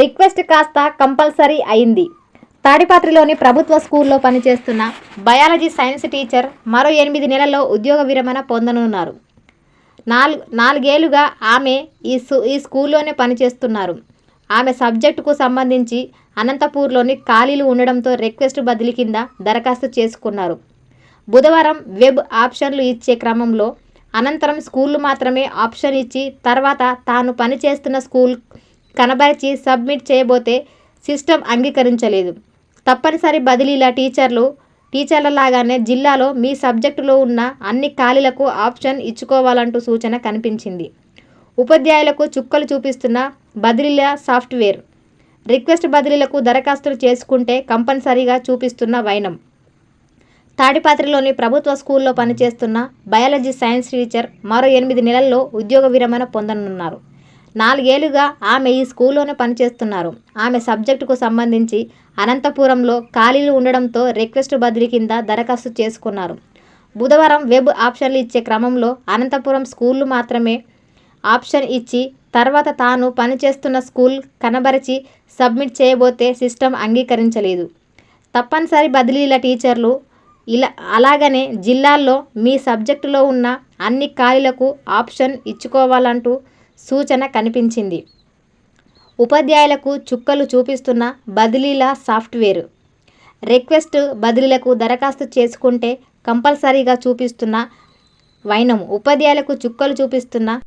Request కాస్త compulsory అయింది. తాడిపత్రిలోని ప్రభుత్వ స్కూల్లో పనిచేస్తున్న బయాలజీ సైన్స్ టీచర్ మరో ఎనిమిది నెలల్లో ఉద్యోగ విరమణ పొందనున్నారు. నాలుగు నాలుగేళ్ళుగా ఆమె ఈ ఈ స్కూల్లోనే పనిచేస్తున్నారు. ఆమె సబ్జెక్టుకు సంబంధించి అనంతపూర్లోని ఖాళీలు ఉండడంతో రిక్వెస్ట్ బదిలీ కింద దరఖాస్తు చేసుకున్నారు. బుధవారం వెబ్ ఆప్షన్లు ఇచ్చే క్రమంలో అనంతరం స్కూళ్ళు మాత్రమే ఆప్షన్ ఇచ్చి తర్వాత తాను పనిచేస్తున్న స్కూల్ కనబరిచి సబ్మిట్ చేయబోతే సిస్టమ్ అంగీకరించలేదు. తప్పనిసరి బదిలీల టీచర్లు టీచర్ల లాగానే జిల్లాలో మీ సబ్జెక్టులో ఉన్న అన్ని ఖాళీలకు ఆప్షన్ ఇచ్చుకోవాలంటూ సూచన కనిపించింది. ఉపాధ్యాయులకు చుక్కలు చూపిస్తున్న బదిలీల సాఫ్ట్వేర్. రిక్వెస్ట్ బదిలీలకు దరఖాస్తులు చేసుకుంటే కంపల్సరీగా చూపిస్తున్న వైనం. తాడిపాత్రిలోని ప్రభుత్వ స్కూల్లో పనిచేస్తున్న బయాలజీ సైన్స్ టీచర్ మరో ఎనిమిది నెలల్లో ఉద్యోగ విరమణ పొందనున్నారు. నాలుగేళ్ళుగా ఆమె ఈ స్కూల్లోనే పనిచేస్తున్నారు. ఆమె సబ్జెక్టుకు సంబంధించి అనంతపురంలో ఖాళీలు ఉండడంతో రిక్వెస్ట్ బదిలీ కింద దరఖాస్తు చేసుకున్నారు. బుధవారం వెబ్ ఆప్షన్లు ఇచ్చే క్రమంలో అనంతపురం స్కూళ్ళు మాత్రమే ఆప్షన్ ఇచ్చి తర్వాత తాను పనిచేస్తున్న స్కూల్ కనబరిచి సబ్మిట్ చేయబోతే సిస్టమ్ అంగీకరించలేదు. తప్పనిసరి బదిలీల టీచర్లు ఇలా అలాగనే జిల్లాల్లో మీ సబ్జెక్టులో ఉన్న అన్ని ఖాళీలకు ఆప్షన్ ఇచ్చుకోవాలంటూ సూచన కనిపించింది. ఉపాధ్యాయులకు చుక్కలు చూపిస్తున్న బదిలీల సాఫ్ట్వేర్. రిక్వెస్ట్ బదిలీలకు దరఖాస్తు చేసుకుంటే కంపల్సరీగా చూపిస్తున్న వైనం. ఉపాధ్యాయులకు చుక్కలు చూపిస్తున్న